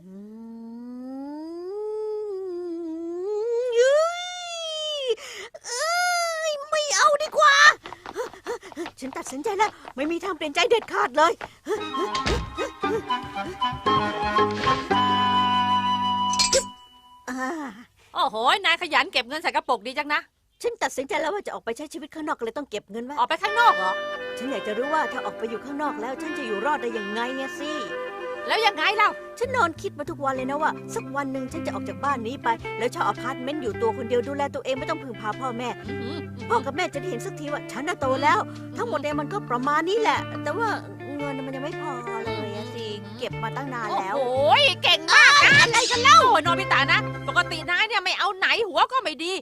อืมยุ้ยเอ้ยไม่เอาดีกว่า ฉันตัดสินใจแล้ว ไม่มีทางเปลี่ยนใจเด็ดขาดเลยอ่าโอ้โห นายขยันเก็บเงินใส่กระปุกดีจังนะ ฉันตัดสินใจแล้วว่าจะออกไปใช้ชีวิตข้างนอกก็เลยต้องเก็บเงินไว้ออกไปข้างนอกเหรอ ฉันอยากจะรู้ว่าถ้าออกไปอยู่ข้างนอกแล้ว ฉันจะอยู่รอดได้ยังไงเนี่ยสิ แล้วยังไงเล่า ฉันนอนคิดมาทุกวันเลยนะว่า สักวันหนึ่งฉันจะออกจากบ้านนี้ไป แล้วเช่าอพาร์ตเมนต์อยู่ตัวคนเดียวดูแลตัวเองไม่ต้องพึ่งพาพ่อแม่อื้อหือพ่อกับแม่จะได้เห็นสักทีว่าฉันน่ะโตแล้ว ทั้งหมดเนี่ยมันก็ประมาณนี้แหละ แต่ว่าเงินมันยังไม่พอเลยอะสิเก็บมาตั้งนานโอ้แล้วโหเก่งมากนะอะไรกันเล่าโอ้ยโนบิตะนะ ปกตินายเนี่ยไม่เอาไหนหัวก็ไม่ดี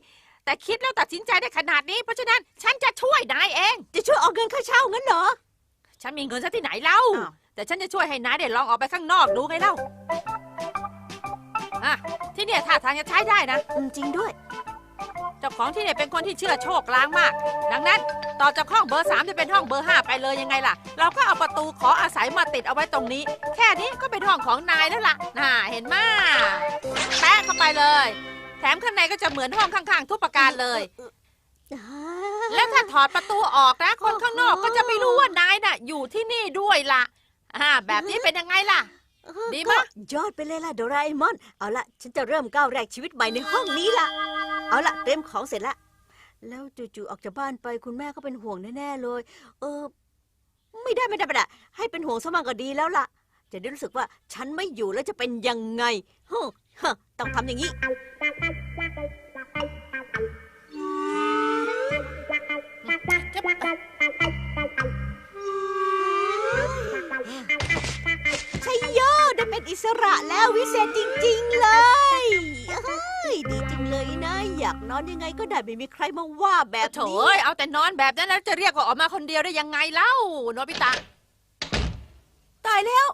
แต่คิดแล้วตัดสินใจได้ขนาดนี้ เพราะฉะนั้นฉันจะช่วยนายเอง จะช่วยออกเงินค่าเช่างั้นเหรอ ฉันมีเงินซะที่ไหนเล่าอ้าว แต่ฉันจะช่วยให้นายได้ลองออกไปข้างนอกดูไงเล่าอะที่เนี่ยท่าทางจะใช้ได้นะ อืมจริงด้วย เจ้าของที่เนี่ยเป็นคนที่เชื่อโชคลางมาก ดังนั้นต่อจากห้องเบอร์สามจะเป็นห้องเบอร์ห้าไปเลยยังไงล่ะ เราก็เอาประตูขออาศัยมาติดเอาไว้ตรงนี้ แค่นี้ก็เป็นห้องของนายแล้วล่ะ น่าเห็นมาแปะเข้าไปเลย แถมข้างในก็จะเหมือนห้องข้างๆ ทุกประการเลย แล้วถ้าถอดประตูออกนะ คนข้างนอกก็จะไม่รู้ว่านายน่ะ อยู่ที่นี่ด้วยล่ะ อ่าแบบนี้เป็นยังไงล่ะ ดีมากก็ยอดไปเลยล่ะโดราเอมอน เอาละฉันจะเริ่มก้าวแรกชีวิตใหม่ในห้องนี้ละเอาละเตรียมของเสร็จละ แล้วจู่ๆออกจากบ้านไปคุณแม่ก็เป็นห่วงแน่ๆเลย เออ ไม่ได้ไม่ได้ไม่ได้ให้เป็นห่วงสมั่งก็ดีแล้วล่ะ จะได้รู้สึกว่าฉันไม่อยู่แล้วจะเป็นยังไงฮะฮะต้องทำอย่างนี้ เศษจริง ๆ เลยเฮ้ยดีจริงเลยนะ อยากนอนยังไงก็ได้ไม่มีใครมาว่าแบบโถนี้เอ้ยเอาแต่นอนแบบนั้นแล้วจะเรียกว่าออกมาคนเดียวได้ยังไงเล่าโนบิตะตายแล้ว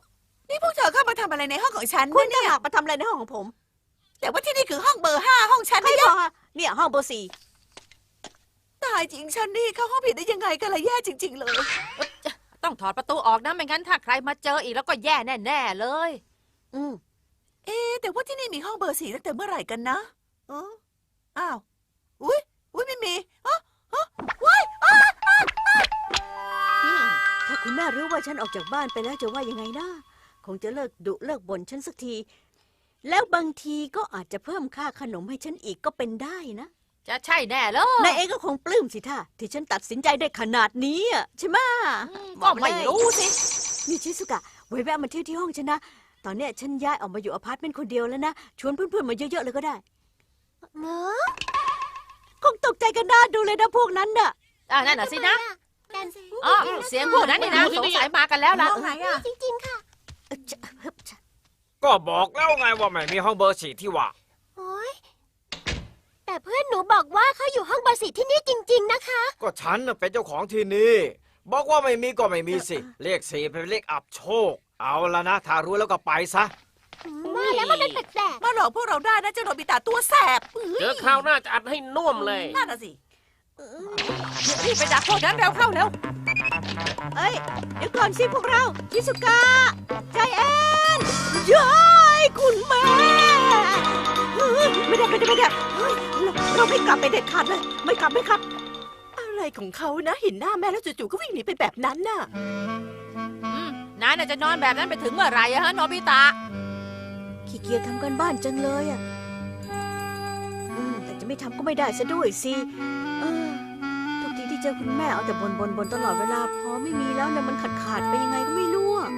นี่พวกเธอเข้ามาทำอะไรในห้องของฉันคุเนี่ยณจะหากมาทำอะไรในห้องของผมแต่ว่าที่นี่คือห้องเบอร์ห้าห้องฉันไม่นะพอเนี่ยห้องเบอร์สี่ตายจริงฉันนี่เข้าห้องผิดได้ยังไงกันละแย่จริง ๆ เลย ต้องถอดประตูออกนะไม่งั้นถ้าใครมาเจออีกแล้วก็แย่แน่ๆเลย อืมเอ๊ะ แต่ว่าที่นี่มีห้องเบอร์สี่ตั้งแต่เมื่อไหร่กันนะเอออ้าว อุ้ยอุ้ยไม่มีอ๋ออ๋อว้ายอ้าถ้าคุณแม่รู้ว่าฉันออกจากบ้านไปแล้วจะว่ายังไงนะคงจะเลิกดุเลิกบ่นฉันสักที แล้วบางทีก็อาจจะเพิ่มค่าขนมให้ฉันอีกก็เป็นได้นะจะใช่แน่เลยนายเองก็คงปลื้มสิท่าที่ฉันตัดสินใจได้ขนาดนี้อะใช่ไหมะอืมก็ไม่รู้สิ นี่ชิสุกะไว้แวะมาเที่ยวที่ห้องฉันนะ ตอนเนี้ยฉันย้ายออกมาอยู่อพาร์ตเมนต์คนเดียวแล้วนะ ชวนเพื่อนๆมาเยอะๆเลยก็ได้เนอะคงตกใจกันน่าดูเลยนะพวกนั้นน่ะ อ่านั่นน่ะสินะนั่นสิอ๋อเสียงพวกนั้นนี่นะสงสัยมากันแล้วล่ะห้องไหนอะจริงๆค่ะเอ่อจะเฮ้ยจะก็บอกแล้วไงว่าไม่มีห้องเบอร์สี่ที่ว่า โอ้ยแต่เพื่อนหนูบอกว่าเขาอยู่ห้องเบอร์สี่ที่นี่จริง ๆ นะคะ ก็ฉันน่ะเป็นเจ้าของที่นี่ บอกว่าไม่มีก็ไม่มีสิ เลขสี่เป็นเลขอับโชค เอาละนะถ้ารู้แล้วก็ไปซะ ว่าแล้วมันเป็นแปลกมาหลอกพวกเราได้นะเจ้าโนบิตะตัวแสบอื้อเจอคราวหน้าจะอัดให้น่วมเลย นั่นน่ะสิรีบไปดักพวกนั้นเร็วเข้าเร็วเอ้ย เดี๋ยวก่อนสิพวกเราชิสุกะใจแอนย้ายคุณแม่เฮ้ยไม่ได้ไม่ได้ไม่ได้เฮ้ยเราเราไม่กลับไปเด็ดขาดเลย ไม่กลับไม่กลับ อะไรของเขานะเห็นหน้าแม่แล้วจู่ๆก็วิ่งหนีไปแบบนั้นน่ะอืม นายน่ะจะนอนแบบนั้นไปถึงเมื่อไหร่อะฮะโนบิตะ ขี้เกียจทำกันบ้านจังเลยอะอืมแต่จะไม่ทำก็ไม่ได้ซะด้วยสิเออทุกทีที่เจอคุณแม่เอาแต่บนบนบนตลอดเวลาพอไม่มีแล้วเนี่ยมันขาดขาดๆไปยังไงก็ไม่รู้อะ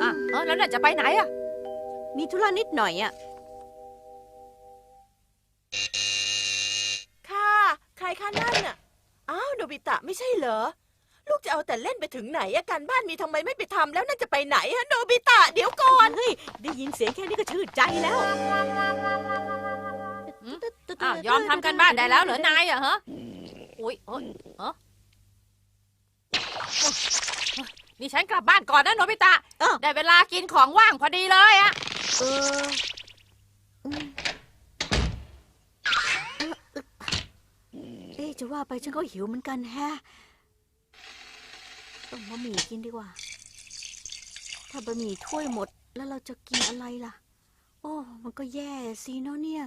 อะเออแล้วน่ะจะไปไหนอะมีธุระนิดหน่อยอะค่ะ ใครคะนั่นน่ะ อ้าวโนบิตะไม่ใช่เหรอลู กจะเอาแต่เล่นไปถึงไหนอะการบ้านมีทำไมไม่ไปทำแล้วนั่นจะไปไหนอะโนบิตะเดี๋ยวก่อนเฮ้ยได้ยินเสียงแค่นี้ก็ชื่นใจแล้วอ้าวยอมทำกันบ้านได้แล้วเหรอนายอะฮะอุ้ยเอ้ยเออนี่ฉันกลับบ้านก่อนนะโนบิตะอ้าว ได้เวลากินของว่างพอดีเลยอะเอออืมเอ๊ะจะว่าไปฉันก็หิวเหมือนกันแฮะ ต้มบะหมี่กินดีกว่า ถ้าบะหมี่ถ้วยหมดแล้วเราจะกินอะไรล่ะ โอ้ มันก็แย่สิเนาะเนี่ย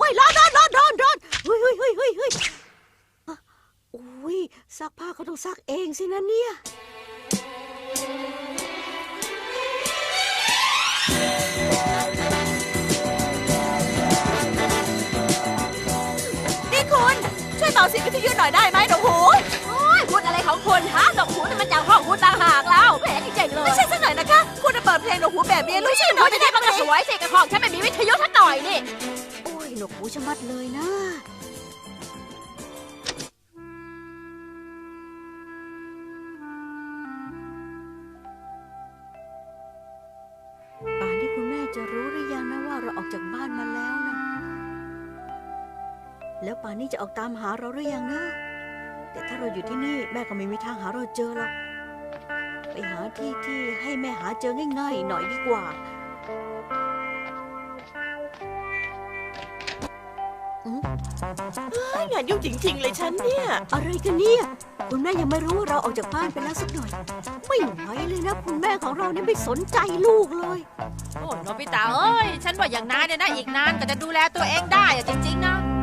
ว้ายร้อนร้อนร้อนร้อนร้อนเฮ้ยเฮ้ยเฮ้ยเฮ้ยเฮ้ยอะโอ้ยซักผ้าก็ต้องซักเองสินะเนี่ยนี่คุณ ช่วยเบาเสียงวิทยุหน่อยได้ไหมดอกหูพูด นี่มันจากห้องคุณต่างหากแล้วแหมจริงๆเลย ไม่ใช่สักหน่อยนะคะ คุณจะเปิดเพลงดอกหูแบบนี้รู้ใช่ไหมเขาจะได้มันก็สวยสิกับห้องฉันไม่มีวิทยุสักหน่อยนี่ โอ้ยหนวกหูชะมัดเลยนะ ป่านที่คุณแม่จะรู้หรือยังนะว่าเราออกจากบ้านมาแล้วนะ แล้วป่านนี้จะออกตามหาเราหรือยังนะ แต่ถ้าเราอยู่ที่นี่แม่ก็ไม่มีทางหาเราเจอหรอก ไปหาที่ที่ให้แม่หาเจอง่ายๆหน่อยดีกว่า งานยุ่งจริง ๆ เลยฉันเนี่ย อะไรกันเนี่ย คุณแม่ยังไม่รู้ว่าเราออกจากบ้านไปแล้วสักหน่อย ไม่ไหวเลยนะ คุณแม่ของเราเนี่ยไม่สนใจลูกเลย โอ้โนบิตะเอ้ย ฉันว่าอย่างนายเนี่ยนะอีกนานก็จะดูแลตัวเองได้อะจริง ๆ นะ